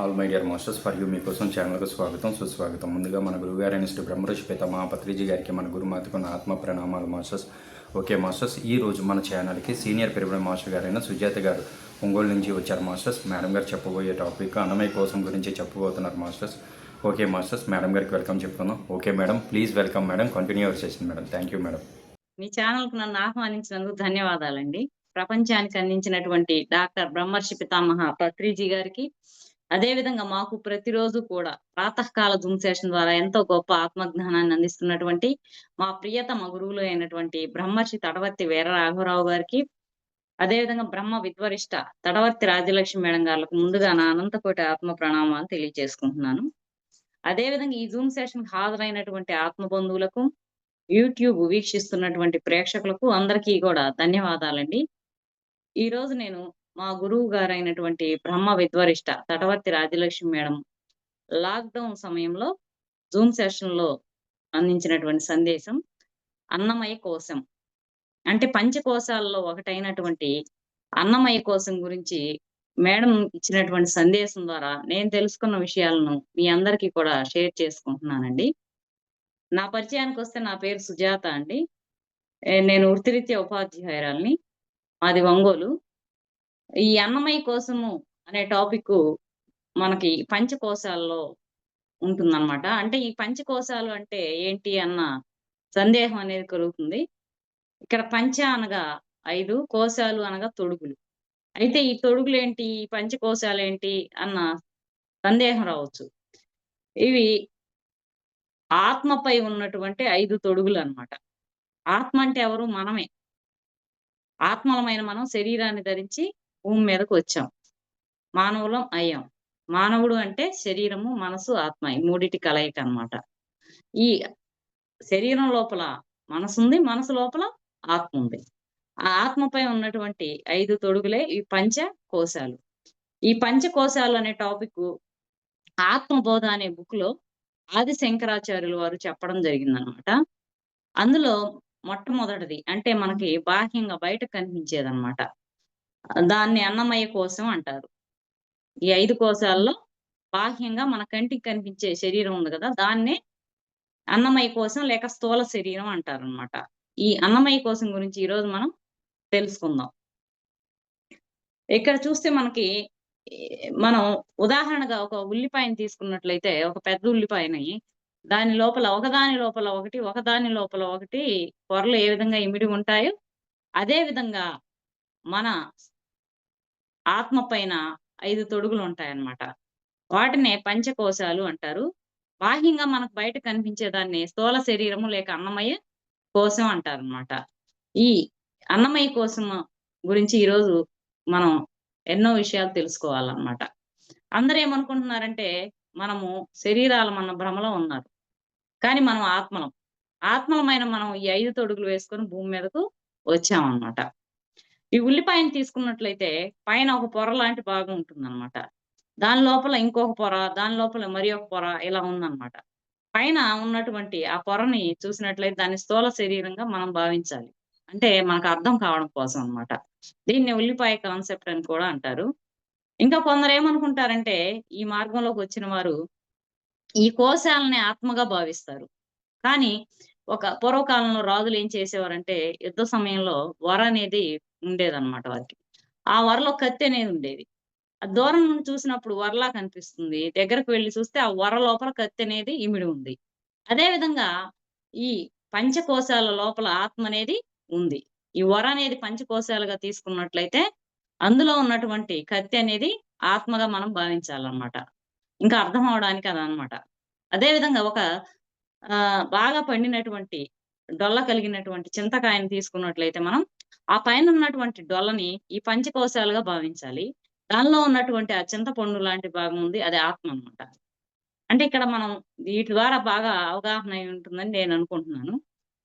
All my dear masters for you మీకోసం ఛానల్కు స్వాగతం. సుస్వాగతం ముందుగా మన గురుగారైన శ్రీ బ్రహ్మఋషి పితామహ పత్రిజీ గారికి మన గురుమాతకు నా ఆత్మ ప్రణామాలు మాస్టర్స్. ఓకే మాస్టర్స్ ఈ రోజు మన ఛానల్కి సీనియర్ పెరుగుడు మాస్టర్ గారైన సుజాత గారు ఒంగోలు నుంచి వచ్చారు మాస్టర్స్. మేడం గారు చెప్పబోయే టాపిక్ అన్నమయ్య కోసం గురించి చెప్పబోతున్నారు మాస్టర్స్. ఓకే మాస్టర్స్ మేడం గారికి వెల్కమ్ చెప్తున్నాం. Okay madam please welcome madam. Continue our session madam. Thank you madam. మీ ఛానల్కు నన్ను ఆహ్వానించినందుకు ధన్యవాదాలండి. ప్రపంచానికి అందించినటువంటి డాక్టర్ బ్రహ్మర్షి పితామహ పత్రిజీ గారికి అదే విధంగా మాకు ప్రతిరోజు కూడా ప్రాతకాల జూమ్ సెషన్ ద్వారా ఎంతో గొప్ప ఆత్మజ్ఞానాన్ని అందిస్తున్నటువంటి మా ప్రియతమ గురువులు అయినటువంటి బ్రహ్మర్షి తడవర్తి వీర రాఘవరావు గారికి అదేవిధంగా బ్రహ్మ విద్వరిష్ట తడవర్తి రాజ్యలక్ష్మి మేడం గారికి ముందుగా నా అనంతకోటి ఆత్మ ప్రణామాలు తెలియజేసుకుంటున్నాను. అదేవిధంగా ఈ జూమ్ సెషన్ హాజరైనటువంటి ఆత్మ బంధువులకు యూట్యూబ్ వీక్షిస్తున్నటువంటి ప్రేక్షకులకు అందరికీ కూడా ధన్యవాదాలండి. ఈ రోజు నేను మా గురువు గారైనటువంటి బ్రహ్మ విద్వరిష్ట తటవర్తి రాజలక్ష్మి మేడం లాక్డౌన్ సమయంలో జూమ్ సెషన్లో అందించినటువంటి సందేశం అన్నమయ కోశం అంటే పంచకోశాల్లో ఒకటైనటువంటి అన్నమయ కోసం గురించి మేడం ఇచ్చినటువంటి సందేశం ద్వారా నేను తెలుసుకున్న విషయాలను మీ అందరికీ కూడా షేర్ చేసుకుంటున్నానండి. నా పరిచయానికి వస్తే నా పేరు సుజాత అండి. నేను వృత్తిరీత్యా ఉపాధ్యాయురాల్ని. మాది ఒంగోలు. ఈ అన్నమయ్య కోసము అనే టాపిక్ మనకి పంచకోశాల్లో ఉంటుందన్నమాట. అంటే ఈ పంచకోశాలు అంటే ఏంటి అన్న సందేహం అనేది కలుగుతుంది. ఇక్కడ పంచ అనగా ఐదు కోశాలు అనగా తొడుగులు. అయితే ఈ తొడుగులు ఏంటి ఈ పంచకోశాలు ఏంటి అన్న సందేహం రావచ్చు. ఇవి ఆత్మపై ఉన్నటువంటి ఐదు తొడుగులు అన్నమాట ఆత్మ అంటే ఎవరు? మనమే. ఆత్మలమైన మనం శరీరాన్ని ధరించి భూమి మీదకు వచ్చాం. మానవులం అయ్యాం. మానవుడు అంటే శరీరము మనసు ఆత్మ ఈ మూడిటి కలయిక అన్నమాట. ఈ శరీరం లోపల మనసు ఉంది మనసు లోపల ఆత్మ ఉంది. ఆ ఆత్మపై ఉన్నటువంటి ఐదు తొడుగులే ఈ పంచ కోశాలు ఈ పంచ కోశాలు అనే టాపిక్ ఆత్మబోధ అనే బుక్లో ఆది శంకరాచార్యులు వారు చెప్పడం జరిగిందనమాట అందులో మొట్టమొదటిది అంటే మనకి బాహ్యంగా బయట కనిపించేదన్నమాట. దాన్ని అన్నమయ్య కోసం అంటారు. ఈ ఐదు కోశాల్లో బాహ్యంగా మన కంటికి కనిపించే శరీరం ఉంది కదా దాన్నే అన్నమయ్య కోసం లేక స్థూల శరీరం అంటారు అనమాట ఈ అన్నమయ్య కోసం గురించి ఈ రోజు మనం తెలుసుకుందాం. ఇక్కడ చూస్తే మనకి మనం ఉదాహరణగా ఒక ఉల్లిపాయని తీసుకున్నట్లయితే ఒక పెద్ద ఉల్లిపాయని దాని లోపల ఒకదాని లోపల ఒకటి ఒకదాని లోపల ఒకటి పొరలు ఏ విధంగా ఇమిడి ఉంటాయో అదే విధంగా మన ఆత్మ పైన ఐదు తొడుగులు ఉంటాయన్నమాట. వాటినే పంచకోశాలు అంటారు. బాహ్యంగా మనకు బయట కనిపించే దాన్ని స్థూల శరీరము లేక అన్నమయ్య కోశం అంటారు అనమాట ఈ అన్నమయ్య కోసం గురించి ఈరోజు మనం ఎన్నో విషయాలు తెలుసుకోవాలన్నమాట. అందరూ ఏమనుకుంటున్నారంటే మనము శరీరాలు మన భ్రమలో ఉన్నారు. కానీ మనం ఆత్మలం. ఆత్మలమైన మనం ఈ ఐదు తొడుగులు వేసుకొని భూమి మీదకు వచ్చామన్నమాట. ఈ ఉల్లిపాయని తీసుకున్నట్లయితే పైన ఒక పొర లాంటి భాగం ఉంటుందన్నమాట. దాని లోపల ఇంకొక పొర దాని లోపల మరి ఒక పొర ఇలా ఉందన్నమాట. పైన ఉన్నటువంటి ఆ పొరని చూసినట్లయితే దాన్ని స్థూల శరీరంగా మనం భావించాలి. అంటే మనకు అర్థం కావడం కోసం అన్నమాట. దీన్ని ఉల్లిపాయ కాన్సెప్ట్ అని కూడా అంటారు. ఇంకా కొందరు ఏమనుకుంటారంటే ఈ మార్గంలోకి వచ్చిన వారు ఈ కోశాలని ఆత్మగా భావిస్తారు. కానీ ఒక పూర్వకాలంలో రాజులు ఏం చేసేవారంటే యుద్ధ సమయంలో వర అనేది ఉండేదన్నమాట వారికి. ఆ వరలో కత్తి అనేది ఉండేది. ఆ దూరం నుండి చూసినప్పుడు వరలా కనిపిస్తుంది. దగ్గరకు వెళ్ళి చూస్తే ఆ వర లోపల కత్తి అనేది ఇమిడి ఉంది. అదే విధంగా ఈ పంచకోశాల లోపల ఆత్మ అనేది ఉంది. ఈ వర అనేది పంచకోశాలుగా తీసుకున్నట్లయితే అందులో ఉన్నటువంటి కత్తి అనేది ఆత్మగా మనం భావించాలన్నమాట. ఇంకా అర్థం అవడానికి అదనమాట అదే విధంగా ఒక ఆ బాగా పండినటువంటి డొల్ల కలిగినటువంటి చింతకాయని తీసుకున్నట్లయితే మనం ఆ పైన ఉన్నటువంటి డొల్లని ఈ పంచకోశాలుగా భావించాలి. దానిలో ఉన్నటువంటి ఆ చింతపండు లాంటి భాగం ఉంది అది ఆత్మ అన్నమాట. అంటే ఇక్కడ మనం వీటి ద్వారా బాగా అవగాహన అయి ఉంటుందని నేను అనుకుంటున్నాను.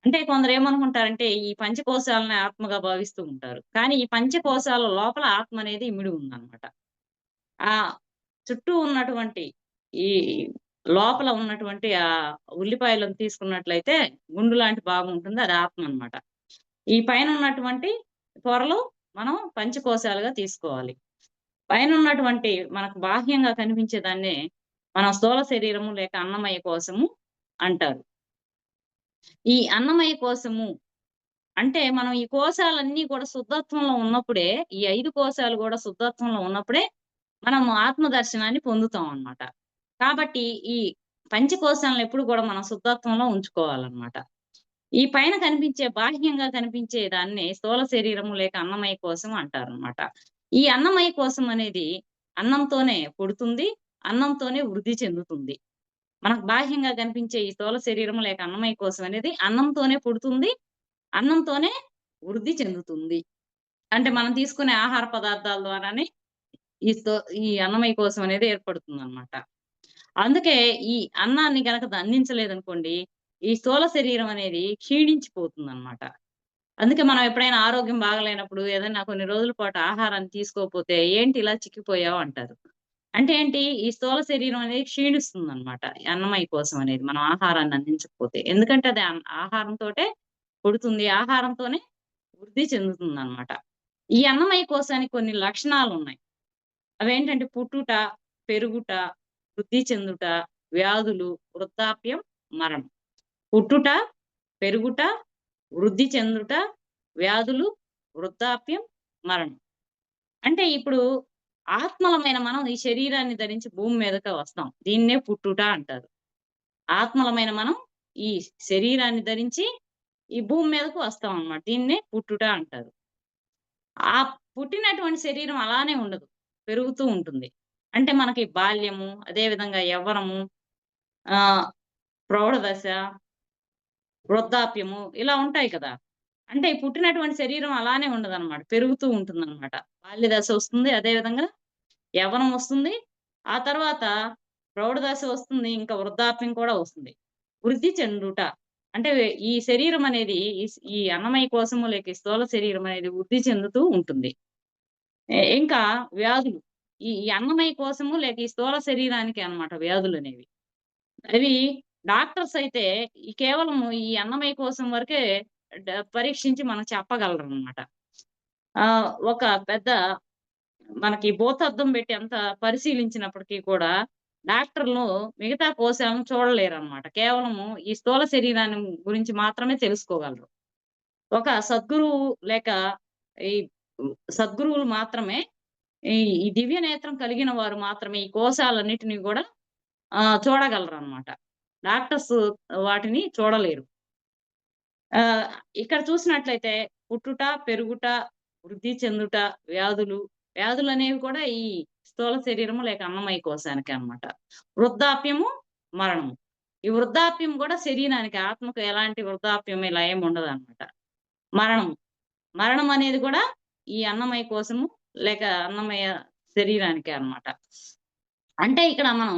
అంటే కొందరు ఏమనుకుంటారంటే ఈ పంచకోశాలని ఆత్మగా భావిస్తూ ఉంటారు. కానీ ఈ పంచకోశాల లోపల ఆత్మ అనేది ఇమిడి ఉందన్నమాట. ఆ చుట్టూ ఉన్నటువంటి ఈ లోపల ఉన్నటువంటి ఆ ఉల్లిపాయలను తీసుకున్నట్లయితే గుండు లాంటి భాగం ఉంటుంది అది ఆత్మ అన్నమాట ఈ పైన ఉన్నటువంటి పొరలు మనం పంచకోశాలుగా తీసుకోవాలి పైన ఉన్నటువంటి మనకు బాహ్యంగా కనిపించే దాన్నే మన స్థూల శరీరము లేక అన్నమయ కోశము అంటారు. ఈ అన్నమయ కోశము అంటే మనం ఈ కోశాలన్నీ కూడా శుద్ధత్వంలో ఉన్నప్పుడే, ఈ ఐదు కోశాలు కూడా శుద్ధత్వంలో ఉన్నప్పుడే మనము ఆత్మ దర్శనాన్ని పొందుతాం అన్నమాట. కాబట్టి ఈ పంచకోశాలను ఎప్పుడు కూడా మనం శుద్ధత్వంలో ఉంచుకోవాలన్నమాట. ఈ పైన కనిపించే బాహ్యంగా కనిపించే దాన్ని స్థూల శరీరము లేక అన్నమయ కోశం అంటారన్నమాట. ఈ అన్నమయ కోసం అనేది అన్నంతోనే పుడుతుంది. అన్నంతోనే వృద్ధి చెందుతుంది. మనకు బాహ్యంగా కనిపించే ఈ స్థూల శరీరము లేక అన్నమయ కోసం అనేది అన్నంతోనే పుడుతుంది. అన్నంతోనే వృద్ధి చెందుతుంది. అంటే మనం తీసుకునే ఆహార పదార్థాల ద్వారానే ఈ ఈ అన్నమయ కోసం అనేది ఏర్పడుతుంది అనమాట అందుకే ఈ అన్నాన్ని గనక అందించలేదనుకోండి, ఈ స్థూల శరీరం అనేది క్షీణించిపోతుందన్నమాట. అందుకే మనం ఎప్పుడైనా ఆరోగ్యం బాగాలేనప్పుడు ఏదైనా కొన్ని రోజుల పాటు ఆహారాన్ని తీసుకోకపోతే, "ఏంటి ఇలా చిక్కిపోయావు" అంటారు. అంటే ఏంటి? ఈ స్థూల శరీరం అనేది క్షీణిస్తుంది అనమాట అన్నమయ కోసం అనేది మనం ఆహారాన్ని అందించకపోతే. ఎందుకంటే అది ఆహారంతో పుడుతుంది. ఆహారంతోనే వృద్ధి చెందుతుంది అనమాట ఈ అన్నమయ కోశానికి కొన్ని లక్షణాలు ఉన్నాయి అవేంటంటే పుట్టుట, పెరుగుట, వృద్ధి చెందుట, వ్యాధులు, వృద్ధాప్యం, మరణం. పుట్టుట, పెరుగుట, వృద్ధి చెందుట, వ్యాధులు, వృద్ధాప్యం, మరణం. అంటే ఇప్పుడు ఆత్మలమైన మనం ఈ శరీరాన్ని ధరించి భూమి మీదకి వస్తాం. దీన్నే పుట్టుట అంటారు. ఆత్మలమైన మనం ఈ శరీరాన్ని ధరించి ఈ భూమి మీదకు వస్తాం అనమాట దీన్నే పుట్టుట అంటారు. ఆ పుట్టినటువంటి శరీరం అలానే ఉండదు. పెరుగుతూ ఉంటుంది. అంటే మనకి బాల్యము, అదే విధంగా యవ్వనము, ఆ ప్రౌఢదశ, వృద్ధాప్యము ఇలా ఉంటాయి కదా! అంటే పుట్టినటువంటి శరీరం అలానే ఉండదన్నమాట. పెరుగుతూ ఉంటుందన్నమాట. బాల్య దశ వస్తుంది. అదే విధంగా యవ్వనం వస్తుంది. ఆ తర్వాత ప్రౌఢదశ వస్తుంది. ఇంకా వృద్ధాప్యం కూడా వస్తుంది. వృద్ధి చెందుట. అంటే ఈ శరీరం అనేది ఈ స్ కోసము అన్నమయ లేక స్థూల శరీరం అనేది వృద్ధి చెందుతూ ఉంటుంది. ఇంకా వ్యాధులు. ఈ అన్నమయ కోసము లేక ఈ స్థూల శరీరానికి అన్నమాట వ్యాధులనేవి. అవి డాక్టర్స్ అయితే ఈ కేవలం ఈ అన్నమయ కోసం వరకే పరీక్షించి మనకు చెప్పగలరన్నమాట. ఆ ఒక పెద్ద మనకి భూతద్దం పెట్టి అంత పరిశీలించినప్పటికీ కూడా డాక్టర్లు మిగతా కోశాలను చూడలేరన్నమాట. కేవలము ఈ స్థూల శరీరాన్ని గురించి మాత్రమే తెలుసుకోగలరు. ఒక సద్గురువు లేక ఈ సద్గురువులు మాత్రమే ఈ దివ్య నేత్రం కలిగిన వారు మాత్రమే ఈ కోశాలన్నిటిని ఆ చూడగలరు అనమాట డాక్టర్స్ వాటిని చూడలేరు. ఆ ఇక్కడ చూసినట్లయితే పుట్టుట, పెరుగుట, వృద్ధి చెందుట, వ్యాధులు, వ్యాధులు అనేవి కూడా ఈ స్థూల శరీరము లేక అన్నమయ కోశానికి అన్నమాట. వృద్ధాప్యము, మరణము. ఈ వృద్ధాప్యం కూడా శరీరానికి ఆత్మకు ఎలాంటి వృద్ధాప్యం ఇలా ఏమి ఉండదన్నమాట. మరణం. మరణం అనేది కూడా ఈ అన్నమయ కోశము లేక అన్నమయ శరీరానికే అన్నమాట. అంటే ఇక్కడ మనం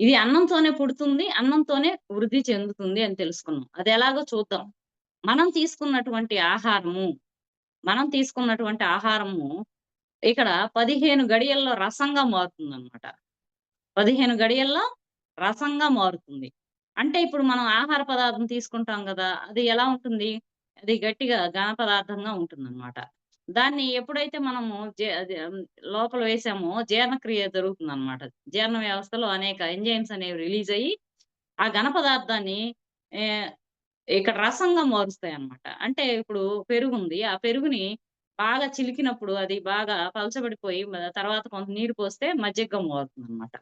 ఇది అన్నంతోనే పుడుతుంది. అన్నంతోనే వృద్ధి చెందుతుంది అని తెలుసుకున్నాం. అది ఎలాగో చూద్దాం. మనం తీసుకున్నటువంటి ఆహారము, మనం తీసుకున్నటువంటి ఆహారము ఇక్కడ 15 గడియల్లో రసంగా మారుతుంది అనమాట పదిహేను గడియల్లో రసంగా మారుతుంది. అంటే ఇప్పుడు మనం ఆహార పదార్థం తీసుకుంటాం కదా అది ఎలా ఉంటుంది? అది గట్టిగా ఘన పదార్థంగా ఉంటుంది అనమాట దాన్ని ఎప్పుడైతే మనము లోపల వేసామో జీర్ణక్రియ జరుగుతుందన్నమాట. జీర్ణ వ్యవస్థలో అనేక ఎంజైమ్స్ అనేవి రిలీజ్ అయ్యి, ఆ ఘన పదార్థాన్ని ఇక్కడ రసంగా మారుస్తాయి అనమాట అంటే ఇప్పుడు పెరుగు ఉంది ఆ పెరుగుని బాగా చిలికినప్పుడు అది బాగా పలచబడిపోయి తర్వాత కొంత నీరు పోస్తే మజ్జిగగా మారుతుందన్నమాట.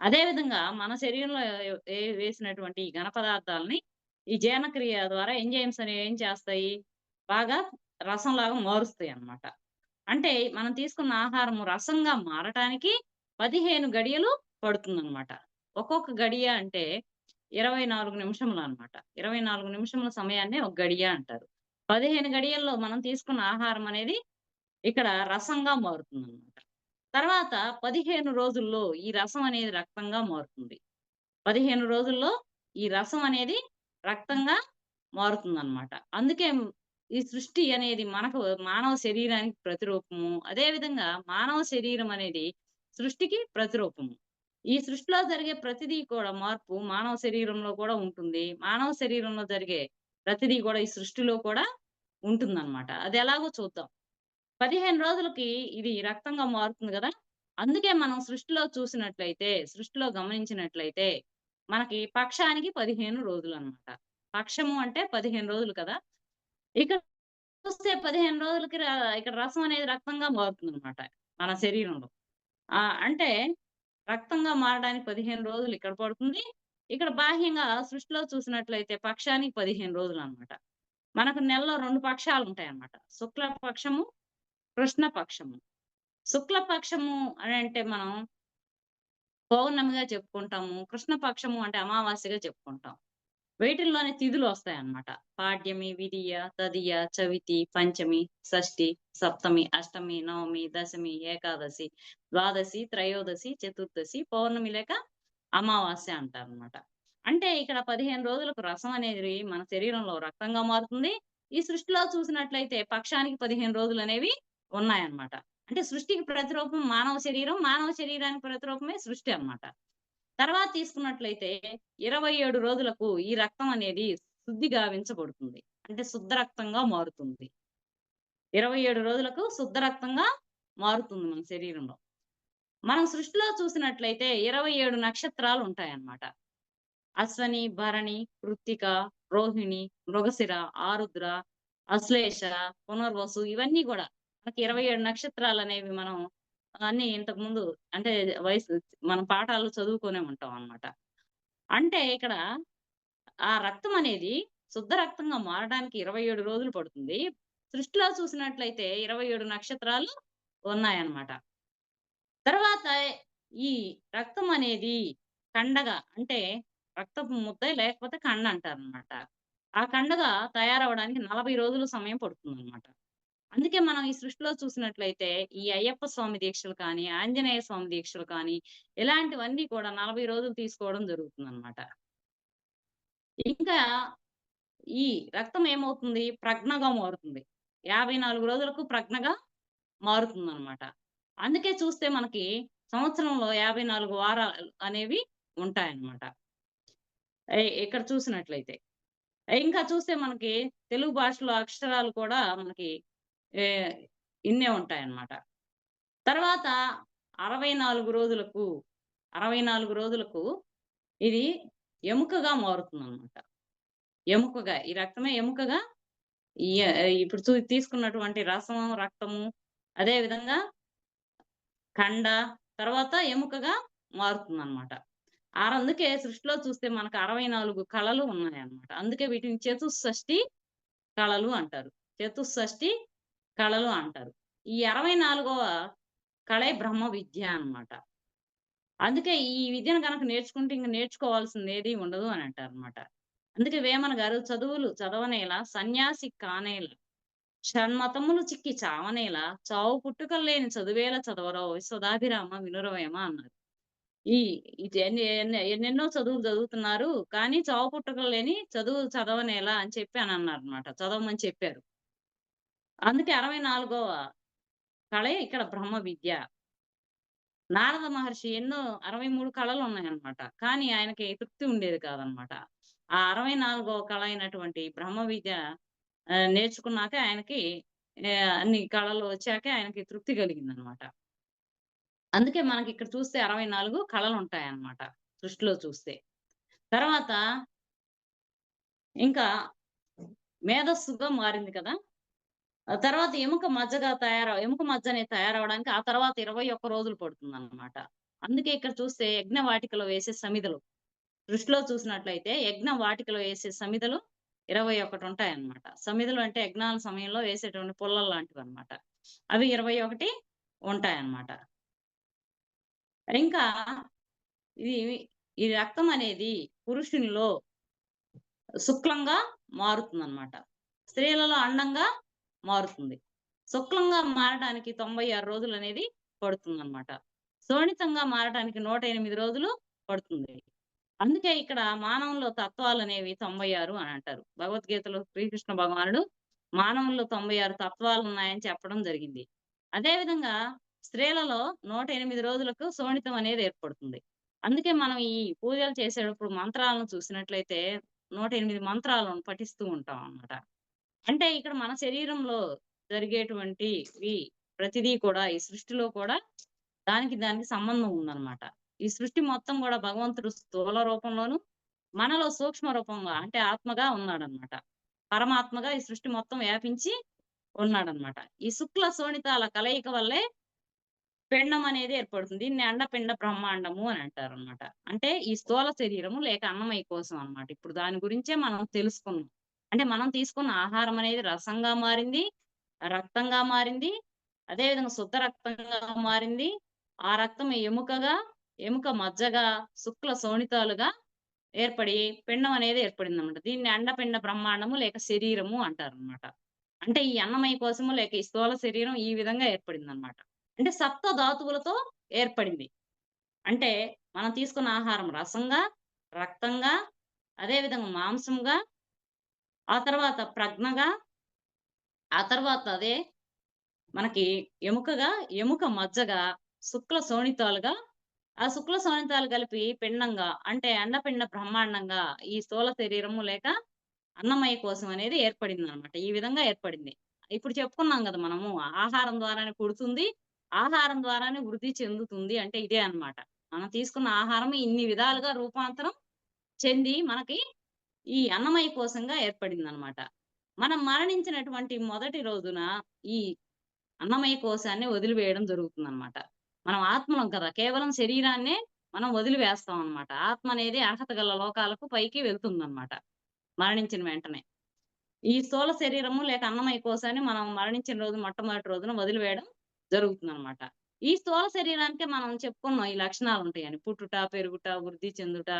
అదే విధంగా మన శరీరంలో ఏ వేసినటువంటి ఈ ఘన పదార్థాలని ఈ జీర్ణక్రియ ద్వారా ఎంజైమ్స్ అనేవి ఏం చేస్తాయి? బాగా రసంలాగా మారుస్తాయన్నమాట. అంటే మనం తీసుకున్న ఆహారము రసంగా మారటానికి 15 గడియలు పడుతుందన్నమాట. ఒక్కొక్క గడియ అంటే ఇరవై నాలుగు నిమిషములు అనమాట ఇరవై నాలుగు నిమిషముల సమయాన్నే ఒక గడియ అంటారు. 15 గడియల్లో మనం తీసుకున్న ఆహారం అనేది ఇక్కడ రసంగా మారుతుంది అనమాట తర్వాత 15 రోజుల్లో ఈ రసం అనేది రక్తంగా మారుతుంది. 15 రోజుల్లో ఈ రసం అనేది రక్తంగా మారుతుంది అనమాట అందుకే ఈ సృష్టి అనేది మనకు మానవ శరీరానికి ప్రతిరూపము. అదే విధంగా మానవ శరీరం అనేది సృష్టికి ప్రతిరూపము. ఈ సృష్టిలో జరిగే ప్రతిదీ కూడా మార్పు మానవ శరీరంలో కూడా ఉంటుంది. మానవ శరీరంలో జరిగే ప్రతిదీ కూడా ఈ సృష్టిలో కూడా ఉంటుందన్నమాట. ఎలాగో చూద్దాం. 15 రోజులకి ఇది రక్తంగా మారుతుంది కదా అందుకే మనం సృష్టిలో చూసినట్లయితే, సృష్టిలో గమనించినట్లయితే, మనకి పక్షానికి పదిహేను రోజులు అనమాట పక్షము అంటే 15 రోజులు కదా! ఇక్కడ చూస్తే 15 రోజులకి ఇక్కడ రసం అనేది రక్తంగా మారుతుందనమాట మన శరీరంలో. ఆ అంటే రక్తంగా మారడానికి 15 రోజులు ఇక్కడ పడుతుంది. ఇక్కడ బాహ్యంగా సృష్టిలో చూసినట్లయితే పక్షానికి పదిహేను రోజులు అనమాట మనకు నెలలో 2 పక్షాలుంటాయన్నమాట. శుక్ల పక్షము, కృష్ణ పక్షము. శుక్ల పక్షము అనంటే మనం పౌర్ణమిగా చెప్పుకుంటాము. కృష్ణ పక్షము అంటే అమావాస్యగా చెప్పుకుంటాం. వీటిల్లోనే తిథులొస్తాయన్నమాట. పాడ్యమి, విదియ, తదియ, చవితి, పంచమి, షష్ఠి, సప్తమి, అష్టమి, నవమి, దశమి, ఏకాదశి, ద్వాదశి, త్రయోదశి, చతుర్దశి, పౌర్ణమి లేక అమావాస్య అంటారనమాట అంటే ఇక్కడ 15 రోజులకు రసం అనేది మన శరీరంలో రక్తంగా మారుతుంది. ఈ సృష్టిలో చూసినట్లయితే పక్షానికి పదిహేను రోజులు అనేవి ఉన్నాయన్నమాట. అంటే సృష్టికి ప్రతిరూపం మానవ శరీరం. మానవ శరీరానికి ప్రతిరూపమే సృష్టి అన్నమాట. తర్వాత తీసుకున్నట్లయితే 27 రోజులకు ఈ రక్తం అనేది శుద్ధి గావించబడుతుంది. అంటే శుద్ధ రక్తంగా మారుతుంది. 27 రోజులకు శుద్ధ రక్తంగా మారుతుంది మన శరీరంలో. మనం సృష్టిలో చూసినట్లయితే ఇరవై ఏడు నక్షత్రాలు ఉంటాయన్నమాట అశ్వని, భరణి, కృత్తిక, రోహిణి, మృగశిర, ఆరుద్ర, అశ్లేష, పునర్వసు ఇవన్నీ కూడా మనకి ఇరవై ఏడు నక్షత్రాలు అనేవి మనం ఇంతకు ముందు అంటే వయసు మనం పాఠాలు చదువుకునే ఉంటాం అన్నమాట. అంటే ఇక్కడ ఆ రక్తం అనేది శుద్ధ రక్తంగా మారడానికి 27 రోజులు పడుతుంది. సృష్టిలో చూసినట్లయితే 27 నక్షత్రాలు ఉన్నాయన్నమాట. తర్వాత ఈ రక్తం అనేది కండగా అంటే రక్తపు ముద్ద లేకపోతే కండ అంటారు అనమాట ఆ కండగా తయారవ్వడానికి 40 రోజులు సమయం పడుతుంది అనమాట అందుకే మనం ఈ సృష్టిలో చూసినట్లయితే ఈ అయ్యప్ప స్వామి దీక్షలు కానీ, ఆంజనేయ స్వామి దీక్షలు కానీ ఇలాంటివన్నీ కూడా 40 రోజులు తీసుకోవడం జరుగుతుందన్నమాట. ఇంకా ఈ రక్తం ఏమవుతుంది? ప్రజ్ఞగా మారుతుంది. 54 రోజులకు ప్రజ్ఞగా మారుతుందన్నమాట. అందుకే చూస్తే మనకి సంవత్సరంలో 54 వారాలు అనేవి ఉంటాయన్నమాట. ఇక్కడ చూసినట్లయితే. ఇంకా చూస్తే మనకి తెలుగు భాషలో అక్షరాలు కూడా మనకి ఇన్నే ఉంటాయన్నమాట. తర్వాత 64 రోజులకు 64 రోజులకు ఇది ఎముకగా మారుతుంది అనమాట ఎముకగా ఈ రక్తమే ఎముకగా ఇప్పుడు చూ తీసుకున్నటువంటి రసము రక్తము అదే విధంగా కండ తర్వాత ఎముకగా మారుతుంది అనమాట అందుకే సృష్టిలో చూస్తే మనకు 64 కళలు ఉన్నాయన్నమాట. అందుకే వీటిని చతుషష్ఠి కళలు అంటారు. చతుషష్ఠి కళలు అంటారు. ఈ 64వ కళే బ్రహ్మ విద్య అన్నమాట. అందుకే ఈ విద్యను కనుక నేర్చుకుంటే ఇంక నేర్చుకోవాల్సిందేది ఉండదు అని అంటారన్నమాట. అందుకే వేమన గారు చదువులు చదవనేలా సన్యాసి కానేలా షణ్మతములు చిక్కి చావనేలా చావు పుట్టుకలు లేని చదువేల చదవరో విశ్వదాభిరామ వినురవేమ అన్నారు. ఈ ఎన్నెన్నో చదువులు చదువుతున్నారు. కానీ చావు పుట్టుకలు లేని చదువు చదవనేలా అని చెప్పి అని అన్నారు అనమాట చదవమని చెప్పారు. అందుకే 64వ కళే ఇక్కడ బ్రహ్మ విద్య. నారద మహర్షి ఎన్నో 63 కళలు ఉన్నాయన్నమాట. కానీ ఆయనకి తృప్తి ఉండేది కాదన్నమాట. ఆ 64వ కళ అయినటువంటి బ్రహ్మ విద్య నేర్చుకున్నాక ఆయనకి అన్ని కళలు వచ్చాక ఆయనకి తృప్తి కలిగిందనమాట అందుకే మనకి ఇక్కడ చూస్తే 64 కళలుంటాయన్నమాట. సృష్టిలో చూస్తే. తర్వాత ఇంకా మేధస్సుగా మారింది కదా! తర్వాత ఎముక మజ్జగా తయారవ్ ఎముక మజ్జ అనేది తయారవ్వడానికి ఆ తర్వాత 21 రోజులు పడుతుందన్నమాట. అందుకే ఇక్కడ చూస్తే యజ్ఞ వాటికలో వేసే సమిధలు. దృష్టిలో చూసినట్లయితే యజ్ఞ వాటికలో వేసే సమిధలు 21 ఉంటాయన్నమాట. సమిధలు అంటే యజ్ఞాల సమయంలో వేసేటువంటి పుల్లలు లాంటివన్నమాట. అవి ఇరవై ఒకటి ఉంటాయి అనమాట ఇంకా ఇది ఈ రక్తం అనేది పురుషునిలో శుక్లంగా మారుతుంది అనమాట స్త్రీలలో అండంగా మారుతుంది. శుక్లంగా మారడానికి 96 రోజులనేది పడుతుందన్నమాట. శోణితంగా మారడానికి 108 రోజులు పడుతుంది. అందుకే ఇక్కడ మానవుల్లో తత్వాలనేవి 96 అని అంటారు. భగవద్గీతలో శ్రీకృష్ణ భగవానుడు మానవుల్లో 96 తత్వాలున్నాయని చెప్పడం జరిగింది. అదే విధంగా స్త్రీలలో 108 రోజులకు శోణితం అనేది ఏర్పడుతుంది. అందుకే మనం ఈ పూజలు చేసేటప్పుడు మంత్రాలను చూసినట్లయితే 108 మంత్రాలను పఠిస్తూ ఉంటాం అన్నమాట. అంటే ఇక్కడ మన శరీరంలో జరిగేటువంటివి ప్రతిదీ కూడా ఈ సృష్టిలో కూడా దానికి దానికి సంబంధం ఉందన్నమాట. ఈ సృష్టి మొత్తం కూడా భగవంతుడు స్థూల రూపంలోను, మనలో సూక్ష్మ రూపంగా అంటే ఆత్మగా ఉన్నాడనమాట పరమాత్మగా ఈ సృష్టి మొత్తం వ్యాపించి ఉన్నాడనమాట ఈ శుక్ల శోణితాల కలయిక వల్లే పిండం అనేది ఏర్పడుతుంది. దీన్ని అండపిండ బ్రహ్మాండము అని అంటారన్నమాట. అంటే ఈ స్థూల శరీరము లేక అన్నమయ కోసం అనమాట ఇప్పుడు దాని గురించే మనం తెలుసుకున్నాం. అంటే మనం తీసుకున్న ఆహారం అనేది రసంగా మారింది, రక్తంగా మారింది, అదే విధంగా శుద్ధ రక్తంగా మారింది. ఆ రక్తం ఎముకగా, ఎముక మజ్జగా, శుక్ల శోణితాలుగా ఏర్పడి పిండం అనేది ఏర్పడింది అనమాట దీన్ని అండపిండ బ్రహ్మాండము లేక శరీరము అంటారన్నమాట. అంటే ఈ అన్నమయ కోసము లేక ఈ స్థూల శరీరం ఈ విధంగా ఏర్పడింది అనమాట అంటే సప్త ధాతువులతో ఏర్పడింది. అంటే మనం తీసుకున్న ఆహారం రసంగా, రక్తంగా, అదే విధంగా మాంసంగా, ఆ తర్వాత ప్రజ్ఞగా ఆ తర్వాత అదే మనకి ఎముకగా, ఎముక మజ్జగా, శుక్ల శోణితాలుగా, ఆ శుక్ల శోణితాలు కలిపి పిండంగా అంటే అండపిండ బ్రహ్మాండంగా ఈ స్థూల శరీరము లేక అన్నమయ కోసం అనేది ఏర్పడింది అనమాట ఈ విధంగా ఏర్పడింది. ఇప్పుడు చెప్పుకున్నాం కదా మనము ఆహారం ద్వారానే పుడుతుంది. ఆహారం ద్వారానే వృద్ధి చెందుతుంది. అంటే ఇదే అన్నమాట. మనం తీసుకున్న ఆహారం ఇన్ని విధాలుగా రూపాంతరం చెంది మనకి ఈ అన్నమయ కోశంగా ఏర్పడిందన్నమాట. మనం మరణించినటువంటి మొదటి రోజున ఈ అన్నమయ కోశాన్ని వదిలివేయడం జరుగుతుందన్నమాట. మనం ఆత్మలం కదా! కేవలం శరీరాన్నే మనం వదిలివేస్తాం అన్నమాట. ఆత్మ అనేది అర్హత గల లోకాలకు పైకి వెళ్తుందన్నమాట. మరణించిన వెంటనే. ఈ స్థూల శరీరము లేక అన్నమయ కోశాన్ని మనం మరణించిన రోజు మొట్టమొదటి రోజున వదిలివేయడం జరుగుతుంది అనమాట ఈ స్థూల శరీరానికి మనం చెప్పుకున్నాం ఈ లక్షణాలు ఉంటాయని పుట్టుట, పెరుగుట, వృద్ధి చెందుట,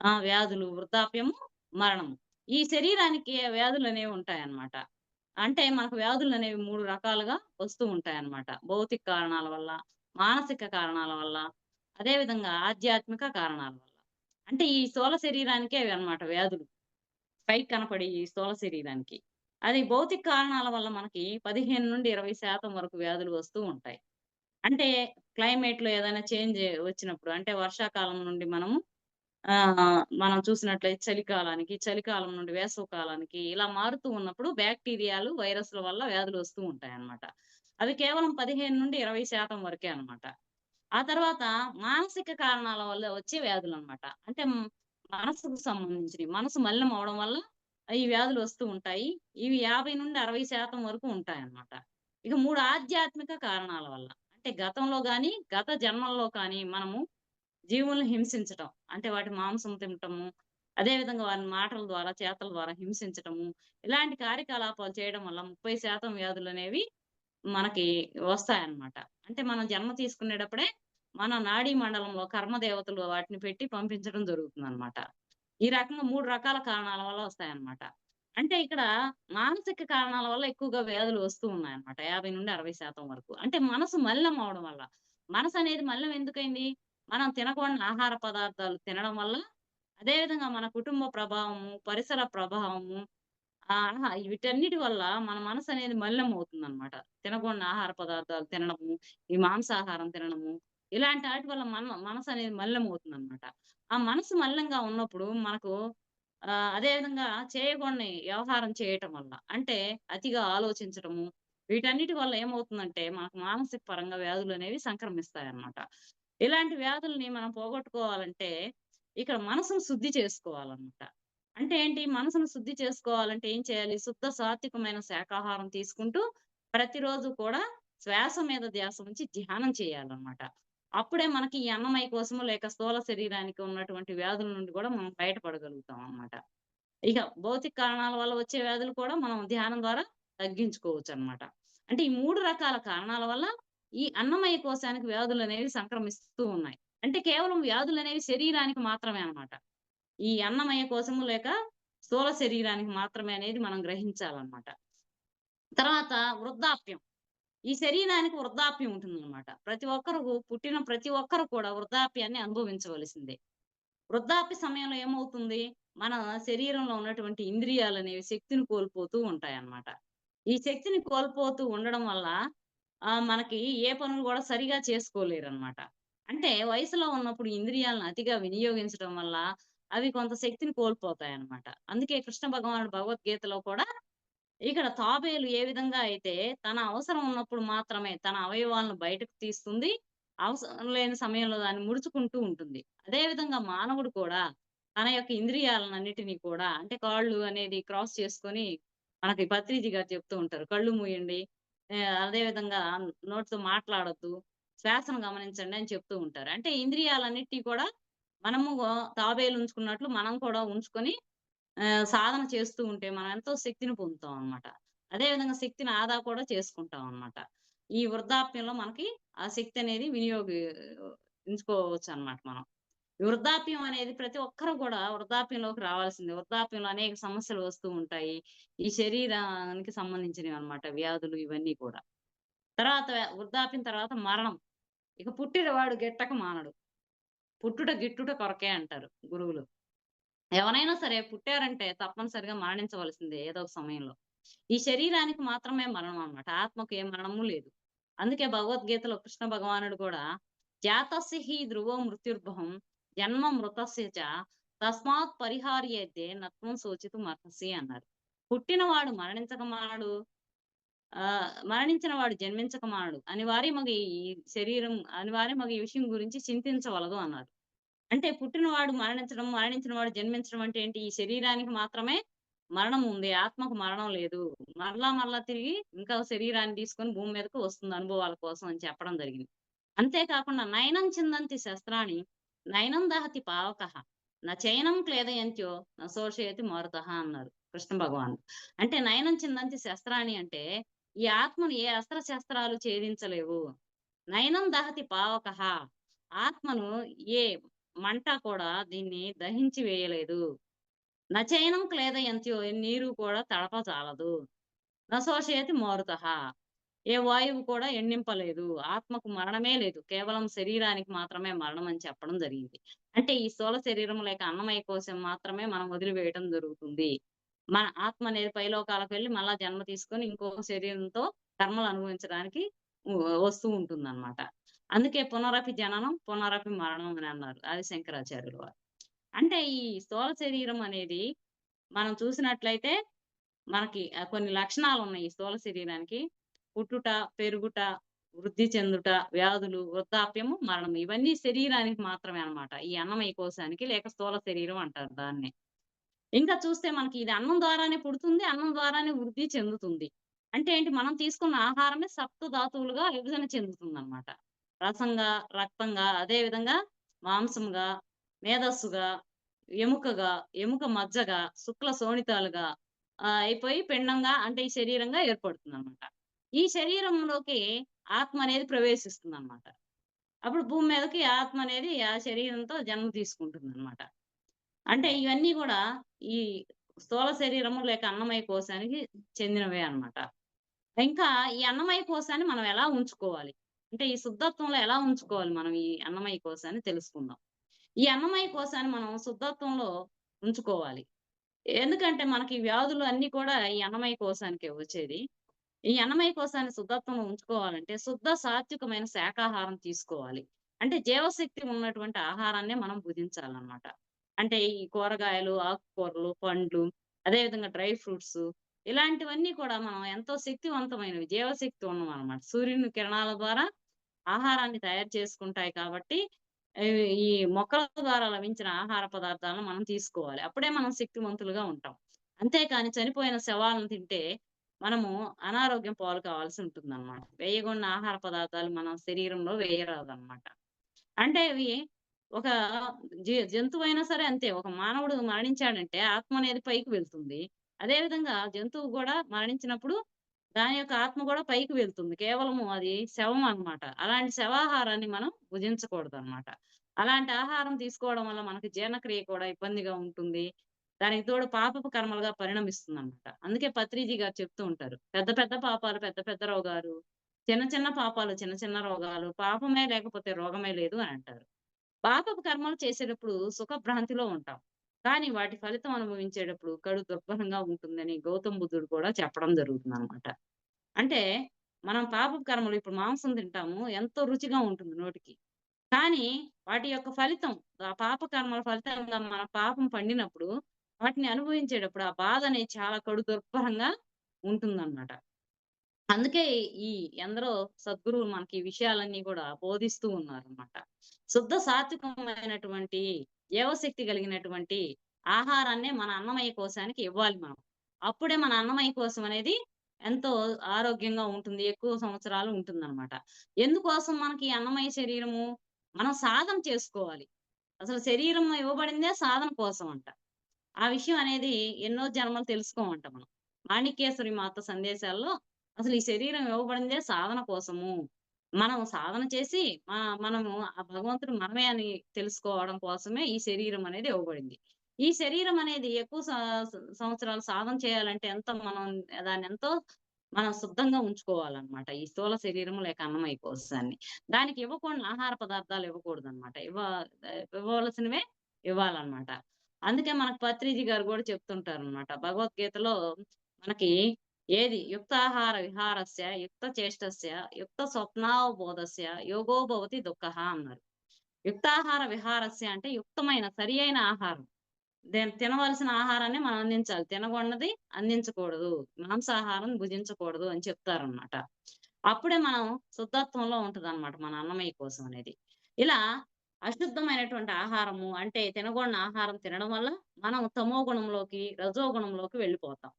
ఆ వ్యాధులు, వృద్ధాప్యము, మరణము. ఈ శరీరానికి వ్యాధులు అనేవి ఉంటాయన్నమాట. అంటే మనకు వ్యాధులనేవి 3 రకాలుగా వస్తూ ఉంటాయన్నమాట. భౌతిక కారణాల వల్ల, మానసిక కారణాల వల్ల, అదే విధంగా ఆధ్యాత్మిక కారణాల వల్ల. అంటే ఈ స్థూల శరీరానికే అన్నమాట వ్యాధులు. పైకి కనపడి ఈ స్థూల శరీరానికి. అది భౌతిక కారణాల వల్ల మనకి 15-20% వరకు వ్యాధులు వస్తూ ఉంటాయి. అంటే క్లైమేట్లో ఏదైనా చేంజ్ వచ్చినప్పుడు అంటే వర్షాకాలం నుండి మనము మనం చూసినట్లయితే చలికాలానికి, చలికాలం నుండి వేసవి కాలానికి ఇలా మారుతూ ఉన్నప్పుడు బాక్టీరియాలు, వైరస్‌ల వల్ల వ్యాధులు వస్తూ ఉంటాయి అన్నమాట అవి కేవలం 15-20% వరకే అన్నమాట. ఆ తర్వాత మానసిక కారణాల వల్ల వచ్చే వ్యాధులన్నమాట. అంటే మనసుకు సంబంధించినవి. మనసు మలినం అవడం వల్ల ఈ వ్యాధులు వస్తూ ఉంటాయి. ఇవి 50-60% వరకు ఉంటాయి అన్నమాట ఇక మూడు ఆధ్యాత్మిక కారణాల వల్ల. అంటే గతంలో కానీ గత జన్మల్లో కానీ మనము జీవులను హింసించటం. అంటే వాటి మాంసం తినటము, అదే విధంగా మాటల ద్వారా, చేతల ద్వారా హింసించటము, ఇలాంటి కార్యకలాపాలు చేయడం వల్ల ముప్పై శాతం వ్యాధులు అనేవి మనకి వస్తాయన్నమాట. అంటే మనం జన్మ తీసుకునేటప్పుడే మన నాడీ మండలంలో కర్మ దేవతలు వాటిని పెట్టి పంపించడం జరుగుతుంది అనమాట ఈ రకంగా మూడు రకాల కారణాల వల్ల వస్తాయన్నమాట. అంటే ఇక్కడ మానసిక కారణాల వల్ల ఎక్కువగా వ్యాధులు వస్తూ ఉన్నాయన్నమాట. 50-60% వరకు. అంటే మనసు మల్లం అవడం వల్ల. మనసు అనేది మల్లం ఎందుకైంది? మనం తినకూడని ఆహార పదార్థాలు తినడం వల్ల, అదే విధంగా మన కుటుంబ ప్రభావము, పరిసర ప్రభావము వీటన్నిటి వల్ల మన మనసనేది మలినం అవుతుందన్నమాట. తినకూడని ఆహార పదార్థాలు తినడము, ఈ మాంసాహారం తినడము, ఇలాంటి వాటి వల్ల మన మనసనేది మలినం అవుతుందన్నమాట. ఆ మనసు మలినంగా ఉన్నప్పుడు మనకు ఆ అదే విధంగా చేయకూడని వ్యవహారం చేయటం వల్ల, అంటే అతిగా ఆలోచించడము వీటన్నిటి వల్ల ఏమవుతుందంటే మనకు మానసిక పరంగా వ్యాధులు అనేవి సంక్రమిస్తాయన్నమాట. ఇలాంటి వ్యాధుల్ని మనం పోగొట్టుకోవాలంటే ఇక్కడ మనసును శుద్ధి చేసుకోవాలన్నమాట. అంటే ఏంటి? మనసును శుద్ధి చేసుకోవాలంటే ఏం చేయాలి? శుద్ధ సాత్వికమైన శాకాహారం తీసుకుంటూ ప్రతిరోజు కూడా శ్వాస మీద ధ్యాస ఉంచి ధ్యానం చేయాలన్నమాట. అప్పుడే మనకి ఈ అన్నమయ కోసము లేక స్థూల శరీరానికి ఉన్నటువంటి వ్యాధుల నుండి కూడా మనం బయటపడగలుగుతాం అన్నమాట. ఇక భౌతిక కారణాల వల్ల వచ్చే వ్యాధులు కూడా మనం ధ్యానం ద్వారా తగ్గించుకోవచ్చు అనమాట అంటే ఈ మూడు రకాల కారణాల వల్ల ఈ అన్నమయ కోశానికి వ్యాధులనేవి సంక్రమిస్తూ ఉన్నాయి. అంటే కేవలం వ్యాధులనేవి శరీరానికి మాత్రమే అన్నమాట. ఈ అన్నమయ కోశము లేక స్థూల శరీరానికి మాత్రమే అనేది మనం గ్రహించాలన్నమాట. తర్వాత వృద్ధాప్యం. ఈ శరీరానికి వృద్ధాప్యం ఉంటుందన్నమాట. ప్రతి ఒక్కరు పుట్టిన ప్రతి ఒక్కరు కూడా వృద్ధాప్యాన్ని అనుభవించవలసిందే. వృద్ధాప్య సమయంలో ఏమవుతుంది? మన శరీరంలో ఉన్నటువంటి ఇంద్రియాలు అనేవి శక్తిని కోల్పోతూ ఉంటాయన్నమాట. ఈ శక్తిని కోల్పోతూ ఉండడం వల్ల మనకి ఏ పనులు కూడా సరిగా చేసుకోలేరు అనమాట అంటే వయసులో ఉన్నప్పుడు ఇంద్రియాలను అతిగా వినియోగించడం వల్ల అవి కొంత శక్తిని కోల్పోతాయి అనమాట అందుకే కృష్ణ భగవానుడు భగవద్గీతలో కూడా ఇక్కడ తాబేలు ఏ విధంగా అయితే తన అవసరం ఉన్నప్పుడు మాత్రమే తన అవయవాలను బయటకు తీస్తుంది. అవసరం లేని సమయంలో దాన్ని ముడుచుకుంటూ ఉంటుంది. అదే విధంగా మానవుడు కూడా తన యొక్క ఇంద్రియాలన్నిటినీ కూడా అంటే కాళ్ళు అనేది క్రాస్ చేసుకొని మనకి పత్రిజీ గారు చెప్తూ ఉంటారు. కళ్ళు మూయండి. అదే విధంగా నోటితో మాట్లాడద్దు శ్వాసను గమనించండి అని చెప్తూ ఉంటారు. అంటే ఇంద్రియాలన్నిటి కూడా మనము తాబేలు ఉంచుకున్నట్లు మనం కూడా ఉంచుకొని సాధన చేస్తూ ఉంటే మనం ఎంతో శక్తిని పొందుతాం అన్నమాట. అదే విధంగా శక్తిని ఆదా కూడా చేసుకుంటాం అన్నమాట. ఈ వృద్ధాప్యంలో మనకి ఆ శక్తి అనేది వినియోగించుకోవచ్చన్నమాట మనం. వృద్ధాప్యం అనేది ప్రతి ఒక్కరు కూడా వృద్ధాప్యంలోకి రావాల్సింది వృద్ధాప్యంలో అనేక సమస్యలు వస్తూ ఉంటాయి. ఈ శరీరానికి సంబంధించినవి అనమాట వ్యాధులు ఇవన్నీ కూడా. తర్వాత వృద్ధాప్యం తర్వాత మరణం. ఇక పుట్టినవాడు గిట్టక మానడు. పుట్టుట గిట్టుట కొరకే అంటారు గురువులు. ఎవరైనా సరే పుట్టారంటే తప్పనిసరిగా మరణించవలసిందే ఏదో ఒక సమయంలో. ఈ శరీరానికి మాత్రమే మరణం అన్నమాట. ఆత్మకు ఏ మరణము లేదు. అందుకే భగవద్గీతలో కృష్ణ భగవానుడు కూడా జాతస్య హి ధ్రువో మృత్యుర్భవం జన్మ మృతస్యచ తస్మాత్ తస్మాత్ అయితే నత్వం శోచితుమర్హసి అన్నారు. పుట్టినవాడు మరణించక మానడు. ఆ మరణించిన వాడు జన్మించక మానడు. మగ ఈ శరీరం అనివార్యమగు ఈ విషయం గురించి చింతించవలదు అన్నారు. అంటే పుట్టినవాడు మరణించడం, మరణించిన వాడు జన్మించడం అంటే ఏంటి? ఈ శరీరానికి మాత్రమే మరణం ఉంది. ఆత్మకు మరణం లేదు. మరలా మరలా తిరిగి ఇంకా శరీరాన్ని తీసుకొని భూమి మీదకు వస్తుంది అనుభవాల కోసం అని చెప్పడం జరిగింది. అంతేకాకుండా నయనం చిందంతి శస్త్రాన్ని నయనం దహతి పావకః న చైనం క్లేదయంత్యో నా శోషయతి మారుతః అన్నారు కృష్ణ భగవాన్ అంటే నయనం చిందంతి శస్త్రాన్ని అంటే ఈ ఆత్మను ఏ అస్త్ర శస్త్రాలు ఛేదించలేవు. నయనం దహతి పావక ఆత్మను ఏ మంట కూడా దీన్ని దహించి వేయలేదు. నచైనం క్లేదయంత్యో నీరు కూడా తడపజాలదు. నశోషయతి మారుతః ఏ వాయువు కూడా ఎండింపలేదు. ఆత్మకు మరణమే లేదు. కేవలం శరీరానికి మాత్రమే మరణం అని చెప్పడం జరిగింది. అంటే ఈ స్థూల శరీరం లేక అన్నమయ కోసం మాత్రమే మనం వదిలివేయటం జరుగుతుంది. మన ఆత్మ అనేది పైలోకాలకు వెళ్ళి మళ్ళా జన్మ తీసుకొని ఇంకో శరీరంతో కర్మలు అనుభవించడానికి వస్తూ వస్తూ ఉంటుందన్నమాట. అందుకే పునరపి జననం, పునరపి మరణం అని అన్నారు అది శంకరాచార్యుల వారు. అంటే ఈ స్థూల శరీరం అనేది మనం చూసినట్లయితే మనకి కొన్ని కొన్ని లక్షణాలున్నాయి ఈ స్థూల శరీరానికి. పుట్టుట, పెరుగుట, వృద్ధి చెందుట, వ్యాధులు, వృద్ధాప్యము, మరణం ఇవన్నీ శరీరానికి మాత్రమే అన్నమాట. ఈ అన్నమయ కోశానికి లేక స్థూల శరీరం అంటారు దాన్ని ఇంకా చూస్తే మనకి ఇది అన్నం ద్వారానే పుడుతుంది. అన్నం ద్వారానే వృద్ధి చెందుతుంది. అంటే ఏంటి? మనం తీసుకున్న ఆహారమే సప్త ధాతువులుగా విభజన చెందుతుంది అనమాట రసంగా, రక్తంగా, అదే విధంగా మాంసంగా, మేధస్సుగా, ఎముకగా, ఎముక మజ్జగా, శుక్ల శోణితాలుగా అయిపోయి పిండంగా అంటే ఈ శరీరంగా ఏర్పడుతుంది అనమాట ఈ శరీరంలోకి ఆత్మ అనేది ప్రవేశిస్తుంది అనమాట అప్పుడు భూమి మీదకి ఆత్మ అనేది ఆ శరీరంతో జన్మ తీసుకుంటుంది అనమాట అంటే ఇవన్నీ కూడా ఈ స్థూల శరీరము లేక అన్నమయ కోశానికి చెందినవే అన్నమాట. ఇంకా ఈ అన్నమయ కోశాన్ని మనం ఎలా ఉంచుకోవాలి? అంటే ఈ శుద్ధత్వంలో ఎలా ఉంచుకోవాలి మనం ఈ అన్నమయ కోశాన్ని తెలుసుకుందాం. ఈ అన్నమయ కోశాన్ని మనం శుద్ధత్వంలో ఉంచుకోవాలి. ఎందుకంటే మనకి వ్యాధులు అన్నీ కూడా ఈ అన్నమయ కోశానికే వచ్చేది. ఈ అన్నమయ కోశాన్ని శుద్ధత్వంలో ఉంచుకోవాలంటే శుద్ధ సాత్వికమైన శాకాహారం తీసుకోవాలి. అంటే జీవశక్తి ఉన్నటువంటి ఆహారాన్నే మనం భుజించాలన్నమాట. అంటే ఈ కూరగాయలు, ఆకుకూరలు, పండ్లు, అదే విధంగా డ్రై ఫ్రూట్స్ ఇలాంటివన్నీ కూడా మనం ఎంతో శక్తివంతమైనవి. జీవశక్తి ఉన్నవన్నమాట. సూర్యుని కిరణాల ద్వారా ఆహారాన్ని తయారు చేసుకుంటాయి కాబట్టి ఈ మొక్కల ద్వారా లభించిన ఆహార పదార్థాలను మనం తీసుకోవాలి. అప్పుడే మనం శక్తివంతులుగా ఉంటాం. అంతేకాని చనిపోయిన శవాలను తింటే మనము అనారోగ్యం పాలు కావాల్సి ఉంటుంది అనమాట వేయకుండా ఆహార పదార్థాలు మన శరీరంలో వేయరాదన్నమాట. అంటే అవి ఒక జంతువు అయినా సరే అంతే. ఒక మానవుడు మరణించాడంటే ఆత్మ అనేది పైకి వెళ్తుంది. అదే విధంగా జంతువు కూడా మరణించినప్పుడు దాని యొక్క ఆత్మ కూడా పైకి వెళ్తుంది. కేవలము అది శవం అన్నమాట. అలాంటి శవాహారాన్ని మనం భుజించకూడదన్నమాట. అలాంటి ఆహారం తీసుకోవడం వల్ల మనకి జీర్ణక్రియ కూడా ఇబ్బందిగా ఉంటుంది. దానికి తోడు పాపపు కర్మలుగా పరిణమిస్తుంది అనమాట అందుకే పత్రిజీ గారు చెప్తూ ఉంటారు. పెద్ద పెద్ద పాపాలు పెద్ద పెద్ద రోగాలు, చిన్న చిన్న పాపాలు చిన్న చిన్న రోగాలు, పాపమే లేకపోతే రోగమే లేదు అని అంటారు. పాపపు కర్మలు చేసేటప్పుడు సుఖభ్రాంతిలో ఉంటాం. కానీ వాటి ఫలితం అనుభవించేటప్పుడు కడు దుర్భరంగా ఉంటుందని గౌతమ్ బుద్ధుడు కూడా చెప్పడం జరుగుతుంది అనమాట అంటే మనం పాపపు కర్మలు ఇప్పుడు మాంసం తింటాము. ఎంతో రుచిగా ఉంటుంది నోటికి. కానీ వాటి యొక్క ఫలితం ఆ పాప కర్మల ఫలితంగా మన పాపం పండినప్పుడు వాటిని అనుభవించేటప్పుడు ఆ బాధ అనేది చాలా కడు దుర్భరంగా ఉంటుందన్నమాట. అందుకే ఈ ఎందరో సద్గురువులు మనకి ఈ విషయాలన్నీ కూడా బోధిస్తూ ఉన్నారన్నమాట. శుద్ధ సాత్వికమైనటువంటి జీవశక్తి కలిగినటువంటి ఆహారాన్నే మన అన్నమయ కోశానికి ఇవ్వాలి మనం. అప్పుడే మన అన్నమయ కోసం అనేది ఎంతో ఆరోగ్యంగా ఉంటుంది. ఎక్కువ సంవత్సరాలు ఉంటుందన్నమాట. ఎందుకోసం మనకి అన్నమయ్య అన్నమయ శరీరము? మనం సాధన చేసుకోవాలి. అసలు శరీరం ఇవ్వబడిందే సాధన కోసం అంట. ఆ విషయం అనేది ఎన్నో జన్మలు తెలుసుకోమంట మనం. మాణిక్యేశ్వరి మాత సందేశాల్లో అసలు ఈ శరీరం ఇవ్వబడిందే సాధన కోసము. మనం సాధన చేసి మ మనము ఆ భగవంతుడు మనమే అని తెలుసుకోవడం కోసమే ఈ శరీరం అనేది ఇవ్వబడింది. ఈ శరీరం అనేది ఎక్కువ సంవత్సరాలు సాధన చేయాలంటే ఎంత మనం దాన్ని ఎంతో మనం శుద్ధంగా ఉంచుకోవాలన్నమాట. ఈ స్థూల శరీరం లేక అన్నమయ కోసాన్ని దానికి ఇవ్వకుండా ఆహార పదార్థాలు ఇవ్వకూడదన్నమాట. ఇవ్వ ఇవ్వవలసినవే ఇవ్వాలన్నమాట. అందుకే మనకు పత్రిజీ గారు కూడా చెప్తుంటారు అనమాట భగవద్గీతలో మనకి ఏది యుక్తాహార విహారస్య, యుక్త చేష్టస్య, యుక్త స్వప్నావబోధస్య యోగో భవతి దుఃఖః అన్నారు. యుక్తాహార విహారస్య అంటే యుక్తమైన సరి అయిన ఆహారం. దేని తినవలసిన ఆహారాన్ని మనం అందించాలి. తినగూడనిది అందించకూడదు. మాంసాహారం భుజించకూడదు అని చెప్తారన్నమాట. అప్పుడే మనం శుద్ధత్వంలో ఉంటదన్నమాట మన అన్నమయ్య కోసం అనేది. ఇలా అశుద్ధమైనటువంటి ఆహారము అంటే తినగొన్న ఆహారం తినడం వల్ల మనం తమో గుణంలోకి, రజో గుణంలోకి వెళ్ళిపోతాం.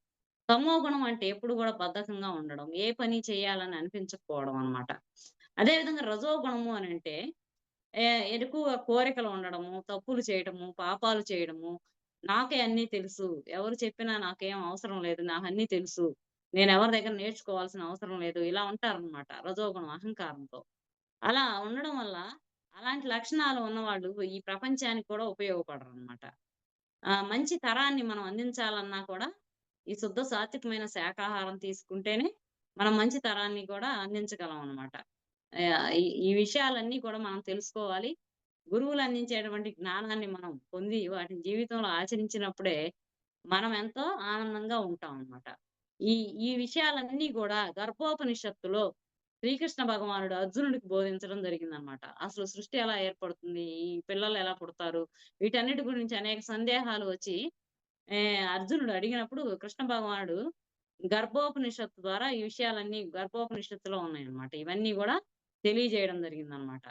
తమో గుణం అంటే ఎప్పుడు కూడా బద్ధకంగా ఉండడం. ఏ పని చేయాలని అనిపించకపోవడం అన్నమాట. అదే విధంగా రజో గుణము అని అంటే ఎక్కువగా కోరికలు ఉండడము, తప్పులు చేయడము, పాపాలు చేయడము, నాకే అన్నీ తెలుసు. ఎవరు చెప్పినా నాకేం అవసరం లేదు. నాకు అన్ని తెలుసు. నేను ఎవరి దగ్గర నేర్చుకోవాల్సిన అవసరం లేదు. ఇలా ఉంటారన్నమాట. రజోగుణం అహంకారంతో. అలా ఉండడం వల్ల అలాంటి లక్షణాలు ఉన్నవాళ్ళు ఈ ప్రపంచానికి కూడా ఉపయోగపడరు అనమాట మంచి తరాన్ని మనం అందించాలన్నా కూడా ఈ శుద్ధ సాత్వికమైన శాకాహారం తీసుకుంటేనే మనం మంచి తరాన్ని కూడా అందించగలం అన్నమాట. ఈ విషయాలన్నీ కూడా మనం తెలుసుకోవాలి. గురువులు అందించేటువంటి జ్ఞానాన్ని మనం పొంది వాటిని జీవితంలో ఆచరించినప్పుడే మనం ఎంతో ఆనందంగా ఉంటాం అన్నమాట. ఈ ఈ విషయాలన్నీ కూడా గర్భోపనిషత్తులో శ్రీకృష్ణ భగవానుడు అర్జునుడికి బోధించడం జరిగిందన్నమాట. అసలు సృష్టి ఎలా ఏర్పడుతుంది? ఈ పిల్లలు ఎలా పుడతారు? వీటన్నిటి గురించి అనేక సందేహాలు వచ్చి అర్జునుడు అడిగినప్పుడు కృష్ణ భగవానుడు గర్భోపనిషత్తు ద్వారా ఈ విషయాలన్నీ గర్భోపనిషత్తులో ఉన్నాయన్నమాట. ఇవన్నీ కూడా తెలియజేయడం జరిగిందన్నమాట.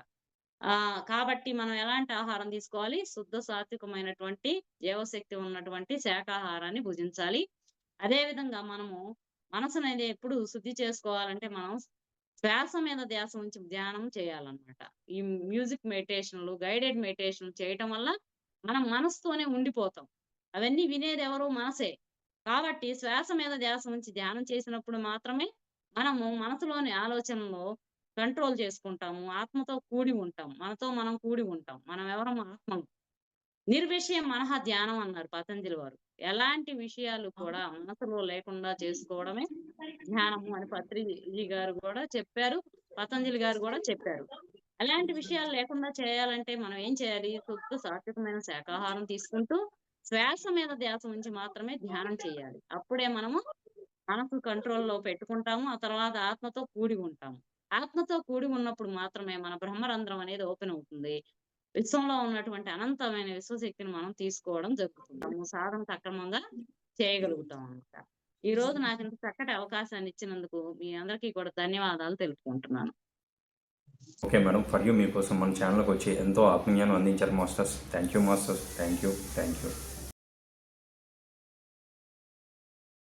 ఆ కాబట్టి మనం ఎలాంటి ఆహారం తీసుకోవాలి? శుద్ధ సాత్వికమైనటువంటి జీవశక్తి ఉన్నటువంటి శాఖాహారాన్ని భుజించాలి. అదే విధంగా మనము మనసుననేది ఎప్పుడు శుద్ధి చేసుకోవాలంటే మనం శ్వాస మీద ధ్యాస ఉంచి ధ్యానం చేయాలన్నమాట. ఈ మ్యూజిక్ మెడిటేషన్‌లు, గైడెడ్ మెడిటేషన్‌లు చేయటం వల్ల మనం మనసుతోనే ఉండిపోతాం. అవన్నీ వినేది ఎవరు మనసే. కాబట్టి శ్వాస మీద ధ్యాస ఉంచి ధ్యానం చేసినప్పుడు మాత్రమే మనము మనసులోని ఆలోచనలు కంట్రోల్ చేసుకుంటాము. ఆత్మతో కూడి ఉంటాం. మనతో మనం కూడి ఉంటాం. మనం ఎవరం ఆత్మం నిర్విషయం మనహ ధ్యానం అన్నారు పతంజలి వారు. ఎలాంటి విషయాలు కూడా మనసులో లేకుండా చేసుకోవడమే ధ్యానము అని పత్రిజీ గారు గూడా చెప్పారు. పతంజలి గారు గూడా చెప్పారు. అలాంటి విషయాలు లేకుండా చేయాలంటే మనం ఏం చేయాలి? శుద్ధ సాత్వికమైన శాకాహారం తీసుకుంటూ శ్వాస మీద ధ్యాస ఉంచి మాత్రమే ధ్యానం చేయాలి. అప్పుడే మనము మనసు కంట్రోల్‌లో పెట్టుకుంటాము. ఆ తర్వాత ఆత్మతో కూడి ఉంటాము. ఆత్మతో కూడి ఉన్నప్పుడు మాత్రమే మన బ్రహ్మరంధ్రం అనేది ఓపెన్ అవుతుంది. విశ్వంలో ఉన్నటువంటి అనంతమైన విశ్వశక్తిని మనం తీసుకోవడం జరుగుతుంది. సాధన సక్రమంగా చేయగలుగుతాం అనమాట ఈ రోజు నాకు ఇంత చక్కటి అవకాశాన్ని ఇచ్చినందుకు మీ అందరికీ కూడా ధన్యవాదాలు తెలుపుకుంటున్నాను. Okay madam. ఫర్ యూ మీకోసం మన ఛానల్‌కొచ్చి ఎంతో ఆత్మీయాన్ని అందించారు masters. Thank you masters. Thank you. Thank you.